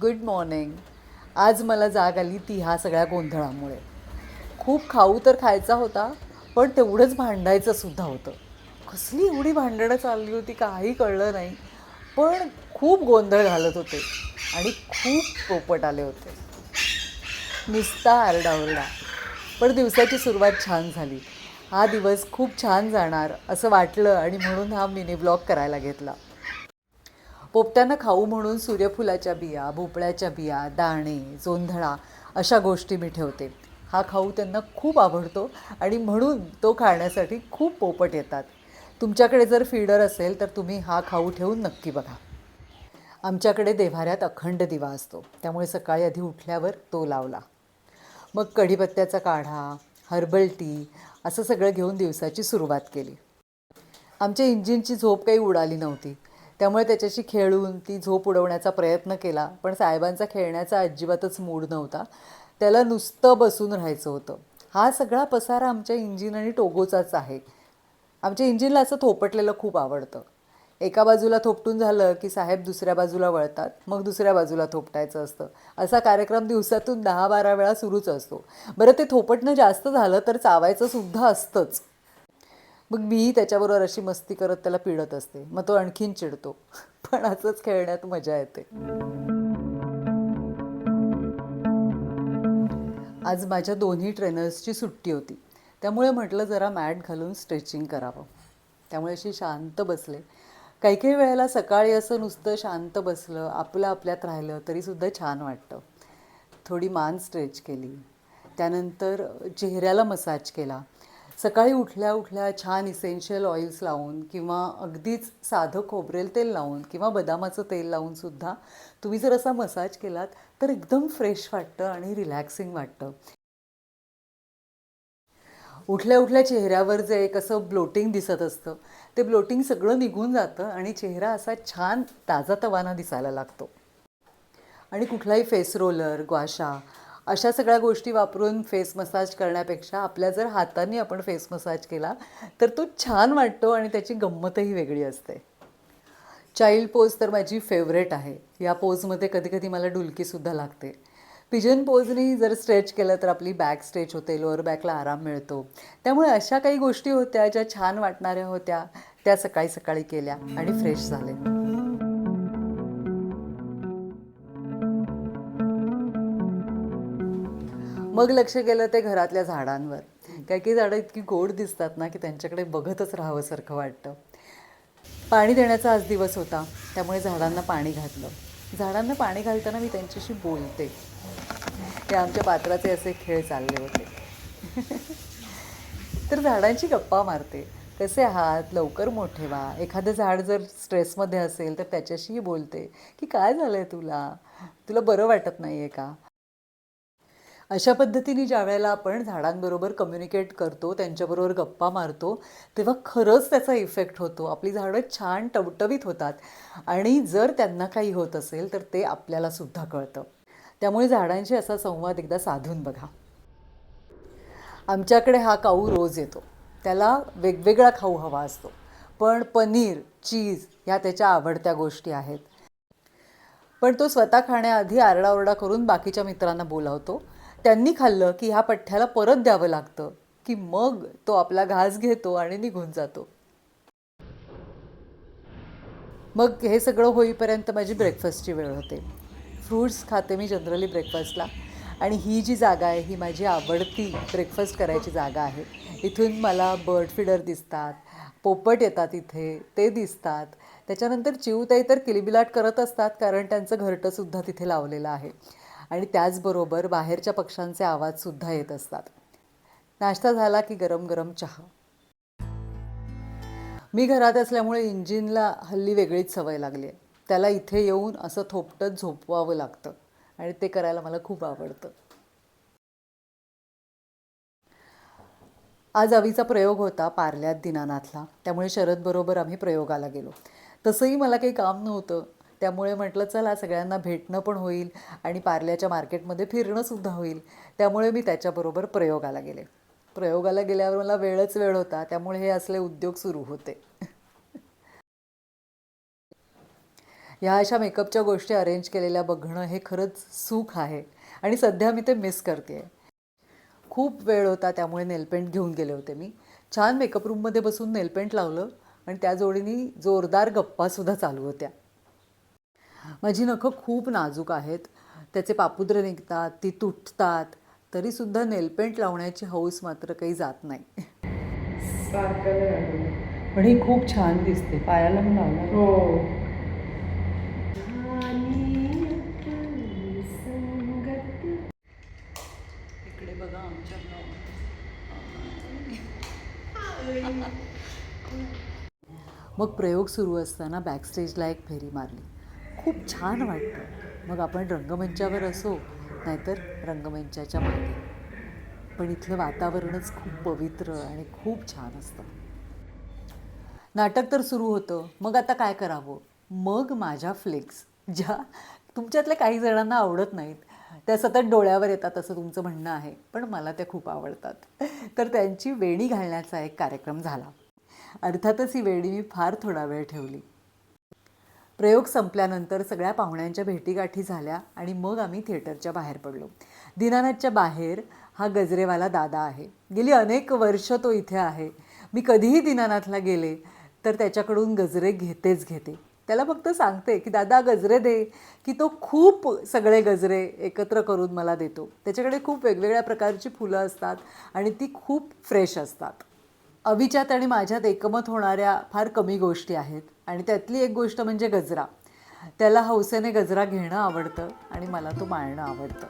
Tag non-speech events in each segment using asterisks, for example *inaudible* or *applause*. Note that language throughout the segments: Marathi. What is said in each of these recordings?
गुड मॉर्निंग आज मला जाग आली ती ह्या सगळ्या गोंधळामुळे. खूप खाऊ तर खायचा होता पण तेवढंच भांडायचं सुद्धा होतं. कसली एवढी भांडणं चालली होती काही कळलं नाही पण खूप गोंधळ घालत होते आणि खूप पोपट आले होते. नुसता आरडाओरडा. पण दिवसाची सुरुवात छान झाली. हा दिवस खूप छान जाणार असं वाटलं आणि म्हणून हा मिनी ब्लॉग करायला घेतला. पोपट्यांना खाऊ म्हणून सूर्यफुलाच्या बिया भोपळ्याच्या बिया दाणे जोंधळा अशा गोष्टी मी ठेवते. हा खाऊ त्यांना खूप आवडतो आणि म्हणून तो खाण्यासाठी खूप पोपट येतात. तुमच्याकडे जर फीडर असेल तर तुम्ही हा खाऊ ठेवून नक्की बघा. आमच्याकडे देव्हाऱ्यात अखंड दिवा असतो. त्यामुळे सकाळी आधी उठल्यावर तो लावला. मग कढीपत्त्याचा काढा हर्बल टी असं सगळं घेऊन दिवसाची सुरुवात केली. आमच्या इंजिनची झोप काही उडाली नव्हती. त्यामुळे त्याच्याशी खेळून ती झोप उडवण्याचा प्रयत्न केला पण साहेबांचा खेळण्याचा अजिबातच मूड नव्हता. त्याला नुसतं बसून राहायचं होतं. हा सगळा पसारा आमच्या इंजिन आणि टोगोचाच आहे. आमच्या इंजिनला असं थोपटलेलं खूप आवडतं. एका बाजूला थोपटून झालं की साहेब दुसऱ्या बाजूला वळतात मग दुसऱ्या बाजूला थोपटायचं असतं. असा कार्यक्रम दिवसातून दहा बारा वेळा सुरूच असतो. बरं ते थोपटणं जास्त झालं तर चावायचं सुद्धा असतंच. मग मीही त्याच्याबरोबर अशी मस्ती करत त्याला पिडत असते. मग तो आणखीन चिडतो. पण असंच खेळण्यात मजा येते. आज माझ्या दोन्ही ट्रेनर्सची सुट्टी होती. त्यामुळे म्हटलं जरा मॅट घालून स्ट्रेचिंग करावं. त्यामुळे अशी शांत बसले. काही काही वेळेला सकाळी असं नुसतं शांत बसलं आपलं आपल्यात राहिलं तरीसुद्धा छान वाटतं. थोडी मान स्ट्रेच केली. त्यानंतर चेहऱ्याला मसाज केला. सकाळी उठल्या उठल्या छान इसेन्शियल ऑइल्स लावून किंवा अगदीच साधं खोबरेल तेल लावून किंवा बदामाचं तेल लावून सुद्धा तुम्ही जर असा मसाज केलात तर एकदम फ्रेश वाटतं आणि रिलॅक्सिंग वाटतं. उठल्या उठल्या चेहऱ्यावर जे एक असं ब्लोटिंग दिसत असतं ते ब्लोटिंग सगळं निघून जातं आणि चेहरा असा छान ताजा तवाना दिसायला लागतो. आणि कुठलाही फेस रोलर ग्वाशा अशा सगळ्या गोष्टी वापरून फेस मसाज करण्यापेक्षा आपल्या जर हातांनी आपण फेस मसाज केला तर तो छान वाटतो आणि त्याची गंमतही वेगळी असते. चाइल्ड पोज तर माझी फेवरेट आहे. या पोजमध्ये कधी कधी मला डुलकीसुद्धा लागते. पिजन पोजनी जर स्ट्रेच केलं तर आपली बॅक स्ट्रेच होते लोअर बॅकला आराम मिळतो. त्यामुळे अशा काही गोष्टी होत्या ज्या छान वाटणाऱ्या होत्या त्या सकाळी सकाळी केल्या आणि फ्रेश झाले. मग लक्ष गेलं ते घरातल्या झाडांवर. काही काही झाडं इतकी गोड दिसतात ना की त्यांच्याकडे बघतच राहावंसारखं वाटतं. पाणी देण्याचा आज दिवस होता त्यामुळे झाडांना पाणी घातलं. झाडांना पाणी घालताना मी त्यांच्याशी बोलते. हे आमच्या पात्राचे असे खेळ चालले होते. *laughs* तर झाडांची गप्पा मारते. कसे आहात? लवकर मोठे व्हा. एखादं झाड जर स्ट्रेसमध्ये असेल तर त्याच्याशीही बोलते. की काय झालं आहे तुला? तुला बरं वाटत नाही आहे का? अशा पद्धतीने ज्या वेळेला आपण झाडांबरोबर कम्युनिकेट करतो त्यांच्याबरोबर गप्पा मारतो तेव्हा खरंच त्याचा इफेक्ट होतो. आपली झाडं छान टवटवीत होतात आणि जर त्यांना काही होत असेल तर ते आपल्यालासुद्धा कळतं. त्यामुळे झाडांशी असा संवाद एकदा साधून बघा. आमच्याकडे हा काऊ रोज येतो. त्याला वेगवेगळा खाऊ हवा असतो. पण पनीर चीज ह्या त्याच्या आवडत्या गोष्टी आहेत. पण तो स्वतः खाण्याआधी आरडाओरडा करून बाकीच्या मित्रांना बोलावतो. त्यांनी खाल्लं की ह्या पठ्ठ्याला परत द्यावं लागतं की मग तो आपला घास घेतो आणि निघून जातो. मग हे सगळं होईपर्यंत माझी ब्रेकफास्टची वेळ होते. फ्रूट्स खाते मी जनरली ब्रेकफास्टला आणि ही जी जागा आहे ही माझी आवडती ब्रेकफास्ट करायची जागा आहे. इथून मला बर्ड फिडर दिसतात पोपट येतात इथे ते दिसतात. त्याच्यानंतर चिवताई तर किलबिलाट करत असतात कारण त्यांचं घरटंसुद्धा तिथे लावलेलं आहे. आणि त्याचबरोबर बाहेरच्या पक्ष्यांचे आवाजसुद्धा येत असतात. नाश्ता झाला की गरम गरम चहा. मी घरात असल्यामुळे इंजिनला हल्ली वेगळीच सवय लागली आहे. त्याला इथे येऊन असं थोपटत झोपवावं लागतं आणि ते करायला मला खूप आवडतं. आज अवीचा प्रयोग होता पार्ल्यात दिनानाथला. त्यामुळे शरदबरोबर आम्ही प्रयोगाला गेलो. तसंही मला काही काम नव्हतं. त्यामुळे म्हटलं चला सगळ्यांना भेटणं पण होईल आणि पार्ल्याच्या मार्केटमध्ये फिरणंसुद्धा होईल. त्यामुळे मी त्याच्याबरोबर प्रयोगाला गेले. प्रयोगाला गेल्यावर मला वेळच वेळ होता त्यामुळे हे असले उद्योग सुरू होते. ह्या अशा मेकअपच्या गोष्टी अरेंज केलेल्या बघणं हे खरंच सुख आहे आणि सध्या मी ते मिस करते खूप वेळ होता त्यामुळे नेलपेंट घेऊन गेले होते मी. छान मेकअप रूममध्ये बसून नेलपेंट लावलं आणि त्या जोडीने जोरदार गप्पासुद्धा चालू होत्या. माझी नखं खूप नाजूक आहेत. त्याचे पापुद्र निघतात ती तुटतात. तरीसुद्धा नेलपेंट लावण्याची हौस मात्र काही जात नाही. पण ही खूप छान दिसते. पायाला मी लावणार? हो. इकडे बघा आमच्या मग प्रयोग सुरू असताना बॅकस्टेजला एक फेरी मारली. खूप छान वाटतं. मग आपण रंगमंचावर असो नाहीतर रंगमंचाच्या मागे. पण इथलं वातावरणच खूप पवित्र आणि खूप छान असतं. नाटक तर सुरू होतं. मग आता काय करावं? मग माझ्या फ्लेक्स ज्या तुमच्यातल्या काही जणांना आवडत नाहीत त्या सतत डोळ्यावर येतात असं तुमचं म्हणणं आहे पण मला त्या खूप आवडतात. तर त्यांची वेणी घालण्याचा एक कार्यक्रम झाला. अर्थातच ही वेणी मी फार थोडा वेळ ठेवली. प्रयोग संपल्यानंतर सगळ्या पाहुण्यांच्या भेटीगाठी झाल्या आणि मग आम्ही थिएटरच्या बाहेर पडलो. दिनानाथच्या बाहेर हा गजरेवाला दादा आहे. गेली अनेक वर्ष तो इथे आहे. मी कधीही दिनानाथला गेले तर त्याच्याकडून गजरे घेतेच घेते. त्याला फक्त सांगते की दादा गजरे दे. की तो खूप सगळे गजरे एकत्र करून मला देतो. त्याच्याकडे खूप वेगवेगळ्या प्रकारची फुलं असतात आणि ती खूप फ्रेश असतात. अविच्यात आणि माझ्यात एकमत होणाऱ्या फार कमी गोष्टी आहेत. आणि त्यातली एक गोष्ट म्हणजे गजरा. त्याला हौसेने गजरा घेणं आवडतं आणि मला तो माळणं आवडतं.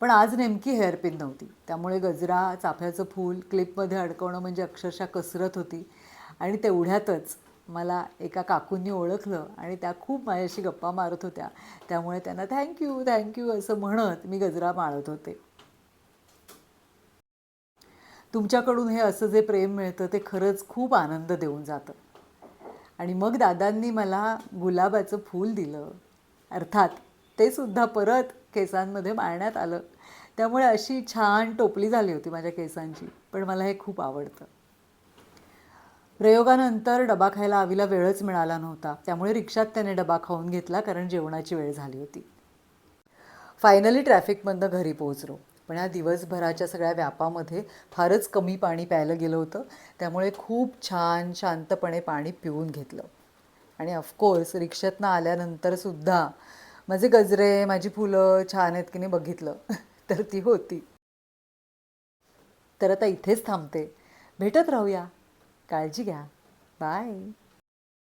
पण आज नेमकी हेअरपिन नव्हती. त्यामुळे गजरा चाफ्याचं फूल क्लिपमध्ये अडकवणं म्हणजे अक्षरशः कसरत होती. आणि तेवढ्यातच मला एका काकूंनी ओळखलं आणि त्या खूप माझ्याशी गप्पा मारत होत्या. त्यामुळे त्यांना थँक्यू थँक्यू असं म्हणत मी गजरा माळत होते. तुमच्याकडून हे असं जे प्रेम मिळतं ते खरंच खूप आनंद देऊन जातं. आणि मग दादांनी मला गुलाबाचं फूल दिलं. अर्थात ते सुद्धा परत केसांमध्ये माळण्यात आलं. त्यामुळे अशी छान टोपली झाली होती माझ्या केसांची. पण मला हे खूप आवडतं. प्रयोगानंतर डबा खायला आवीला वेळच मिळाला नव्हता. त्यामुळे रिक्षात त्याने डबा खाऊन घेतला कारण जेवणाची वेळ झाली होती. फायनली ट्रॅफिकमधनं घरी पोहोचलो. पण या दिवसभराच्या सगळ्या व्यापामध्ये फारच कमी पाणी प्यायलं गेलं होतं. त्यामुळे खूप छान शांतपणे पाणी पिऊन घेतलं. आणि ऑफकोर्स रिक्षातनं आल्यानंतरसुद्धा माझे गजरे माझी फुलं छान आहेत की नाही बघितलं. तर ती होती. तर आता इथेच थांबते. भेटत राहूया. Kaljigya. Bye.